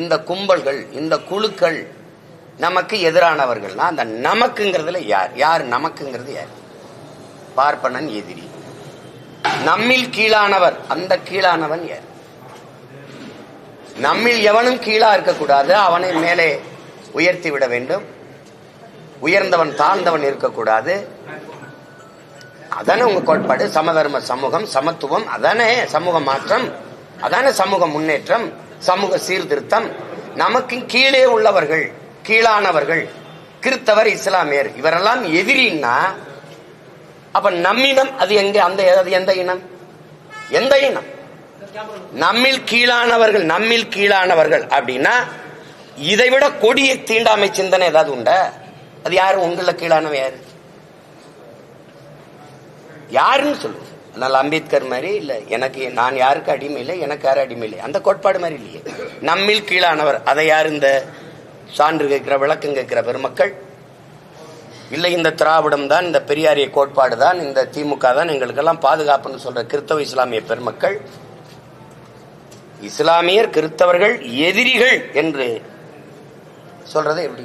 இந்த கும்பல்கள் இந்த குழுக்கள் நமக்கு எதிரானவர்கள்னா அந்த நமக்குங்கிறதுல யார்? யார் நமக்குங்கிறது யார்? பார்ப்பனன் எதிரி. நம்மில் கீழானவர் அந்த கீழானவன் யார்? நம்மில் எவனும் கீழா இருக்கக்கூடாது அவனை மேலே உயர்த்தி விட வேண்டும். உயர்ந்தவன் தாழ்ந்தவன் இருக்கக்கூடாது. அதானே உங்க கோட்பாடு? சமதர்ம சமூகம் சமத்துவம் அதானே சமூக மாற்றம் அதானே சமூக முன்னேற்றம். சமூக சீர்திருத்தம். நமக்கு கீழே உள்ளவர்கள் கீழானவர்கள் கிறித்தவர் இஸ்லாமியர் இவரெல்லாம் எதிரின்னா அப்ப நம்மினம் அது எங்க அந்த அது எந்த இனம்? எந்த இனம்? நம்மில் கீழானவர்கள் நம்மில் கீழானவர்கள் அப்படின்னா இதை விட கொடிய தீண்டாமை சிந்தனை ஏதாவது உண்டா? அது யாரு? உங்கள கீழானவ யாரு? யாருன்னு சொல்லுங்க. அதனால அம்பேத்கர் மாதிரி இல்ல எனக்கு நான் யாருக்கு அடிமை இல்லை எனக்கு யாரும் அடிமை இல்லை. அந்த கோட்பாடு மாதிரி இல்லையே. நம்மில் கீழானவர் அதை யார் இந்த சான்று கேட்கிற விளக்கம் கேட்கிற பெருமக்கள்? இல்லை இந்த திராவிடம் தான் இந்த பெரியாரிய கோட்பாடு தான் இந்த திமுக தான் எங்களுக்கெல்லாம் பாதுகாப்புன்னு சொல்ற கிறிஸ்தவ இஸ்லாமிய பெருமக்கள். இஸ்லாமியர் கிறிஸ்தவர்கள் எதிரிகள் என்று சொல்றதை எப்படி?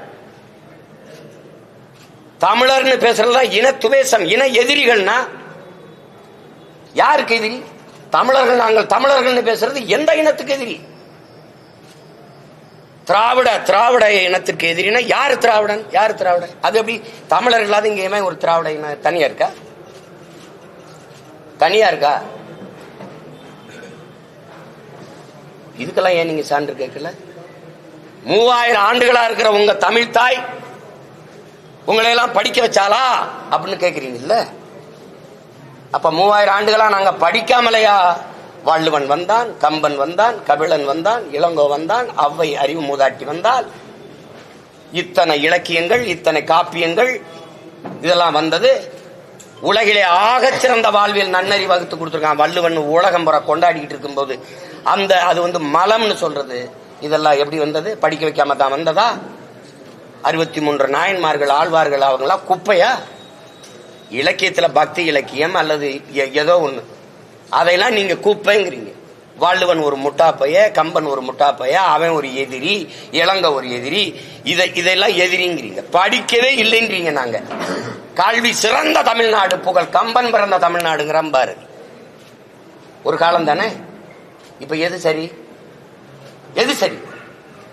தமிழர்னு பேசுறதா இன துவேசம் இன எதிரிகள்னா யாருக்கு எதிரி? தமிழர்கள் நாங்கள் தமிழர்கள்னு பேசுறது எந்த இனத்துக்கு எதிரி? திராவிட திராவிட இனத்திற்கு எதிரினா யார் திராவிடன்? யார் திராவிடன்? அது எப்படி? தமிழர்களாவது இங்கேயுமே ஒரு திராவிட இனம் தனியா இருக்கா? தனியா இருக்கா? இதுக்கெல்லாம் ஏன் நீங்க சான்று கேட்கல? மூவாயிரம் ஆண்டுகளா இருக்கிற உங்க தமிழ் தாய் உங்களை எல்லாம் படிக்க வச்சாலா அப்படின்னு கேக்குறீங்கல்ல? அப்ப மூவாயிரம் ஆண்டுகளா நாங்க படிக்காமலையா? வள்ளுவன் வந்தான் கம்பன் வந்தான் கபிலன் வந்தான் இளங்கோ வந்தான் அவ்வை அறிவு மூதாட்டி வந்தால் இத்தனை இலக்கியங்கள் இத்தனை காப்பியங்கள் இதெல்லாம் வந்தது. உலகிலே ஆகச்சிறந்த சிறந்த நன்னறி வகுத்து கொடுத்துருக்கான் வள்ளுவன். உலகம் புற கொண்டாடிக்கிட்டு இருக்கும்போது. அந்த அது வந்து மலம்னு சொல்றது. இதெல்லாம் எப்படி வந்தது? படிக்க வைக்காம தான் வந்ததா? அறுபத்தி மூன்று நாயன்மார்கள் ஆழ்வார்கள் அவங்களாம் குப்பையா? இலக்கியத்துல பக்தி இலக்கியம் அல்லது எ- ஏதோ ஒண்ணு. அதையெல்லாம் நீங்க குப்பைங்கிறீங்க. வாள்ளுவன் ஒரு முட்டாப்பைய கம்பன் ஒரு முட்டாப்பைய அவன் ஒரு எதிரி இளங்க ஒரு எதிரி இதை இதெல்லாம் எதிரிங்கிறீங்க. படிக்கவே இல்லைங்கிறீங்க நாங்க. கல்வி சிறந்த தமிழ்நாடு புகழ் கம்பன் பிறந்த தமிழ்நாடுங்கிற பாரு ஒரு காலம் தானே? இப்ப எது சரி? எது சரி?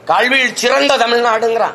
கல்வியில் சிறந்த தமிழ்நாடுங்கிறான்.